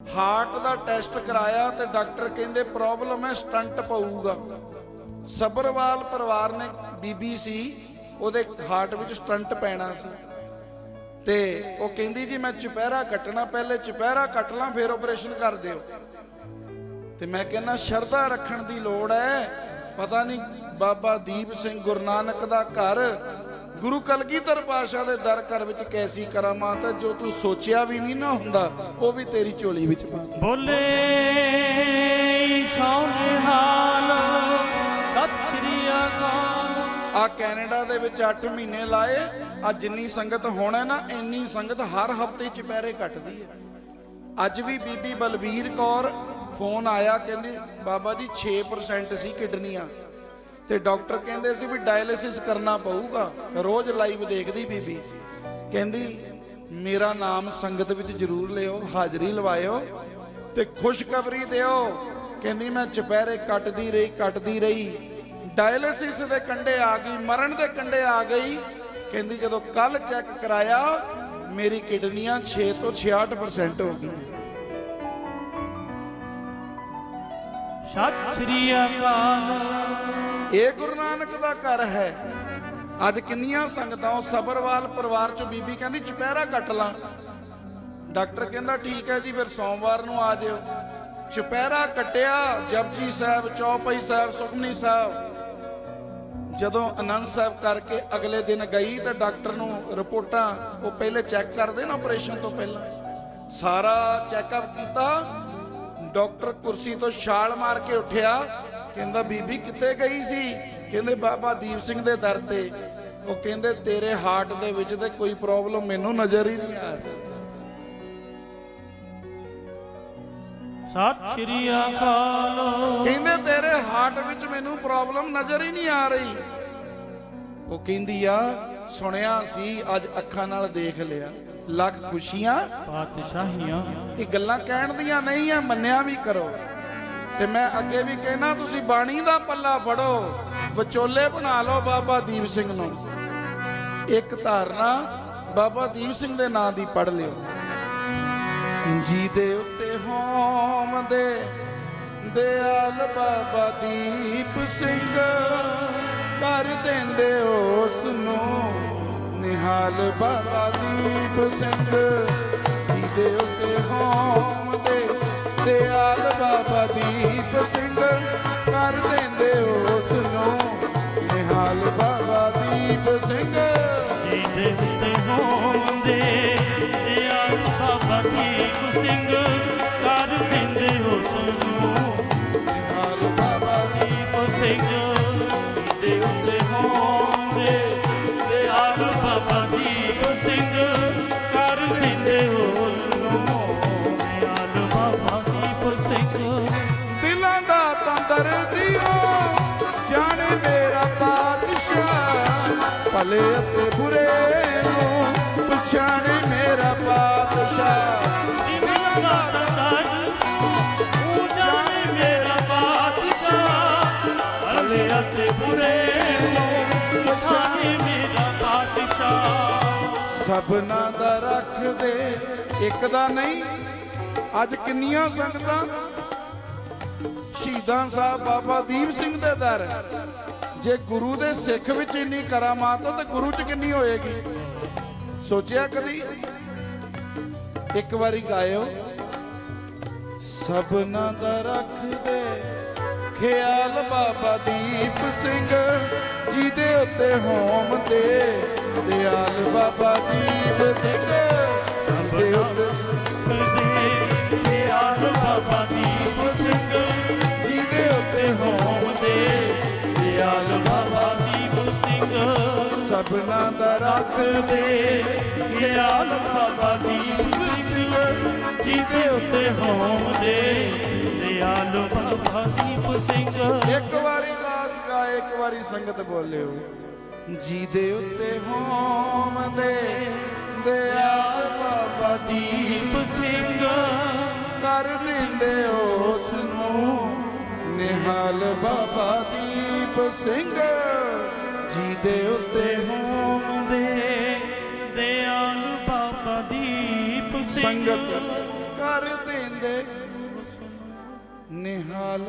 Heart ਦਾ test ਕਰਾਇਆ ਤੇ doctor ਕਹਿੰਦੇ ਪ੍ਰੋਬਲਮ ਹੈ, ਸਟੰਟ ਪਊਗਾ। ਸਬਰਵਾਲ ਪਰਿਵਾਰ ਨੇ ਬੀਬੀ ਸੀ, ਉਹਦੇ ਹਾਰਟ ਵਿੱਚ ਸਟੰਟ ਪੈਣਾ ਸੀ। ਤੇ ਉਹ ਕਹਿੰਦੀ, ਜੀ, ਮੈਂ ਚੁਪਹਿਰਾ ਕੱਟਣਾ, ਪਹਿਲੇ ਚੁਪਹਿਰਾ ਕੱਟ ਲਾਂ, ਫਿਰ ਆਪਰੇਸ਼ਨ ਕਰ ਦਿਓ। ਤੇ ਮੈਂ ਕਹਿੰਦਾ, ਸ਼ਰਧਾ ਰੱਖਣ ਦੀ ਲੋੜ ਹੈ। ਪਤਾ ਨਹੀਂ ਬਾਬਾ ਦੀਪ ਸਿੰਘ ਗੁਰੂ ਨਾਨਕ ਦਾ ਘਰ ਗੁਰੂ ਕਲਗੀਧਰ ਪਾਸ਼ਾ ਦੇ ਦਰ ਘਰ ਵਿੱਚ ਕੈਸੀ ਕਰਾਮਾਤ ਹੈ ਜੋ ਤੂੰ ਸੋਚਿਆ ਵੀ ਨਹੀਂ ਨਾ ਹੁੰਦਾ ਉਹ ਵੀ ਤੇਰੀ ਝੋਲੀ ਵਿੱਚ ਪਾ। ਬੋਲੇ ਸੋਨਿਹਾਲ ਸਤਿ ਸ੍ਰੀ ਅਕਾਲ ਆ ਕੈਨੇਡਾ ਦੇ ਵਿੱਚ 8 ਮਹੀਨੇ ਲਾਏ ਆ ਜਿੰਨੀ ਸੰਗਤ ਹੋਣਾ ਨਾ ਇੰਨੀ ਸੰਗਤ ਹਰ ਹਫ਼ਤੇ ਚੁਪਹਿਰੇ ਕੱਟਦੀ ਹੈ। ਅੱਜ ਵੀ ਬੀਬੀ ਬਲਬੀਰ ਕੌਰ ਫੋਨ ਆਇਆ ਕਹਿੰਦੀ ਬਾਬਾ ਜੀ 6% ਸੀ ਕਿਡਨੀਆਂ। ਤੇ ਡਾਕਟਰ ਕਹਿੰਦੇ ਸੀ ਵੀ ਡਾਇਲਿਸਿਸ ਕਰਨਾ ਪਊਗਾ। ਰੋਜ਼ ਲਾਈਵ ਦੇਖਦੀ ਬੀਬੀ। ਕਹਿੰਦੀ, ਮੇਰਾ ਨਾਮ ਸੰਗਤ ਵਿੱਚ ਜ਼ਰੂਰ ਲਿਓ, ਹਾਜ਼ਰੀ ਲਵਾਇਓ ਤੇ ਖੁਸ਼ਖਬਰੀ ਦਿਓ। ਕਹਿੰਦੀ, ਮੈਂ ਚੁਪਹਿਰੇ ਕੱਟਦੀ ਰਹੀ ਕੱਟਦੀ ਰਹੀ। ਡਾਇਲਿਸਿਸ ਦੇ ਕੰਡੇ ਆ ਗਈ, ਮਰਨ ਦੇ ਕੰਡੇ ਆ ਗਈ। ਕਹਿੰਦੀ, ਜਦੋਂ ਕੱਲ ਚੈੱਕ ਕਰਾਇਆ, ਮੇਰੀ ਕਿਡਨੀਆਂ 6 ਤੋਂ 66% ਹੋ ਗਈਆਂ। ਸਤਿ ਸ੍ਰੀ ਅਕਾਲ। ਇਹ ਗੁਰੂ ਨਾਨਕ ਦਾ ਘਰ ਹੈ। ਅੱਜ ਕਿੰਨੀਆਂ ਸੰਗਤਾਂ ਉਹ ਸਬਰਵਾਲ ਪਰਿਵਾਰ ਚੋਂ ਬੀਬੀ ਕਹਿੰਦੀ, ਚੁਪਹਿਰਾ ਕੱਟ ਲਾਂ। ਡਾਕਟਰ ਕਹਿੰਦਾ, ਠੀਕ ਹੈ ਜੀ, ਫਿਰ ਸੋਮਵਾਰ ਨੂੰ ਆ ਜਿਓ। ਚੁਪਹਿਰਾ ਕੱਟਿਆ, ਜਪਜੀ ਸਾਹਿਬ, ਚੌਪਈ ਸਾਹਿਬ, ਸੁਖਮਨੀ ਸਾਹਿਬ। ਜਦੋਂ ਅਨੰਦ ਸਾਹਿਬ ਕਰਕੇ ਅਗਲੇ ਦਿਨ ਗਈ ਤਾਂ ਡਾਕਟਰ ਨੂੰ ਰਿਪੋਰਟਾਂ ਉਹ ਪਹਿਲੇ ਚੈੱਕ ਕਰਦੇ ਨਾ ਆਪਰੇਸ਼ਨ ਤੋਂ ਪਹਿਲਾਂ। ਸਾਰਾ ਚੈੱਕਅਪ ਕੀਤਾ, ਡਾਕਟਰ ਕੁਰਸੀ ਤੋਂ ਛਾਲ ਮਾਰ ਕੇ ਉੱਠਿਆ। ਕਹਿੰਦਾ ਬੀਬੀ ਕਿੱਥੇ ਗਈ ਸੀ? ਕਹਿੰਦੇ ਬਾਬਾ ਦੀਪ ਸਿੰਘ ਦੇ ਦਰ ਤੇ। ਉਹ ਕਹਿੰਦੇ ਤੇਰੇ ਹਾਰਟ ਦੇ ਵਿੱਚ ਤੇ ਕੋਈ ਪ੍ਰੋਬਲਮ ਮੈਨੂੰ ਨਜ਼ਰ ਹੀ ਨਹੀਂ ਆ ਰਹੀ। ਸਤਿ ਸ੍ਰੀ ਅਕਾਲ। ਕਹਿੰਦੇ ਤੇਰੇ ਹਾਰਟ ਵਿੱਚ ਮੈਨੂੰ ਪ੍ਰੋਬਲਮ ਨਜ਼ਰ ਹੀ ਨਹੀਂ ਆ ਰਹੀ। ਉਹ ਕਹਿੰਦੀ ਆ ਸੁਣਿਆ ਸੀ ਅੱਜ ਅੱਖਾਂ ਨਾਲ ਦੇਖ ਲਿਆ। ਲੱਖ ਖੁਸ਼ੀਆਂ ਪਾਤਸ਼ਾਹੀਆਂ ਇਹ ਗੱਲਾਂ ਕਹਿਣ ਦੀਆਂ ਨਹੀਂ ਆ ਮੰਨਿਆ ਵੀ ਕਰੋ। ਤੇ ਮੈਂ ਅੱਗੇ ਵੀ ਕਹਿਣਾ, ਤੁਸੀਂ ਬਾਣੀ ਦਾ ਪੱਲਾ ਫੜੋ, ਵਿਚੋਲੇ ਬਣਾ ਲਓ ਬਾਬਾ ਦੀਪ ਸਿੰਘ ਨੂੰ। ਇੱਕ ਧਾਰਨਾ ਬਾਬਾ ਦੀਪ ਸਿੰਘ ਦੇ ਨਾਂ ਦੀ ਪੜ ਲਿਓ। ਜੀ ਦੇ ਉੱਤੇ ਹੋਮ ਦੇ ਦਿਆਲ ਬਾਬਾ ਦੀਪ ਸਿੰਘ, ਕਰ ਦਿੰਦੇ ਉਸ ਨੂੰ ਨਿਹਾਲ ਬਾਬਾ ਦੀਪ ਸਿੰਘ। ਜੀ ਦੇ ਉੱਤੇ ਹੋਮ ਦਿਆਲ ਬਾਬਾ ਦੀਪ ਸਿੰਘ ਕਰ ਦਿੰਦੇ ਉਸ ਨੂੰ। ਨਿਹਾਲ ਬਾਬਾ ਦੀਪ ਸਿੰਘ। ਜਿਹਦੇ ਉੱਤੇ ਹੋਂਦੇ ਦਿਆਲ ਬਾਬਾ ਦੀਪ ਸਿੰਘ ਕਰ ਦਿੰਦੇ ਹੋ ਸਾਨੂੰ ਭਲੇ ਅਤੇ ਬੁਰੇ ਨੂੰ ਪਛਾਣੇ ਮੇਰਾ ਪਾਤਸ਼ਾਹ। ਦਿਲਾਂ ਦਾ ਦਾਤਾਰ ਉਹ ਜਾਣੇ ਮੇਰਾ ਬਾਦਸ਼ਾਹ ਭਲੇ ਅਤੇ ਬੁਰੇ ਨੂੰ ਪਛਾਣੇ ਮੇਰਾ ਬਾਦਸ਼ਾਹ ਸਭਨਾ ਦਾ ਰੱਖ ਦੇ ਇੱਕ ਦਾ ਨਹੀਂ। ਅੱਜ ਕਿੰਨੀਆਂ ਸੰਗਤਾਂ? ਸ਼ਹੀਦਾਂ ਸਾਹਿਬ ਬਾਬਾ ਦੀਪ ਸਿੰਘ ਦੇ ਦਰ। ਜੇ ਗੁਰੂ ਦੇ ਸਿੱਖ ਵਿੱਚ ਇੰਨੀ ਕਰਾਮਾਤ ਹੈ ਤਾਂ ਗੁਰੂ ਚ ਕਿੰਨੀ ਹੋਏਗੀ? ਸੋਚਿਆ ਕਦੀ? ਇੱਕ ਵਾਰੀ ਗਾਇਓ। ਸਭਨਾ ਦਾ ਰੱਖਦੇ ਖਿਆਲ ਬਾਬਾ ਦੀਪ ਸਿੰਘ। ਜਿਹਦੇ ਉੱਤੇ ਹੋਮ ਦੇ ਦਿਆਲ ਬਾਬਾ ਦੀਪ ਸਿੰਘ। ਦੇ ਉੱਤੇ ਖਿਆਲ ਬਾਬਾ ਦੀਪ ਸਭਨਾ ਦਾ। ਰੱਖਦੇ ਖਿਆਲ ਬਾਬਾ ਦੀਪ ਸਿੰਘ, ਜਿਹਦੇ ਉੱਤੇ ਹੋਮ ਦੇ। ਦਿਆਲ ਬਾਬਾ ਦੀਪ ਸਿੰਘ। ਇੱਕ ਵਾਰੀ ਦਾਸ ਗਾ ਇੱਕ ਵਾਰੀ ਸੰਗਤ ਬੋਲਿਓ। ਜੀ ਦੇ ਉੱਤੇ ਹੋਮ ਦੇ ਦਿਆਲ ਬਾਬਾ ਦੀਪ ਦੀਪ ਸਿੰਘ। ਕਰ ਦਿੰਦੇ ਉਸ ਨੂੰ ਨਿਹਾਲ ਬਾਬਾ ਦੀਪ ਸਿੰਘ। ਜੀ ਦੇ ਉੱਤੇ ਹੋਮ ਦੇ ਦਿਆਲ ਬਾਬਾ ਦੀਪ ਸਿੰਘ। ਸੰਗਤ ਕਰ ਦਿੰਦੇ ਦੇਂਦੇ ਨਿਹਾਲ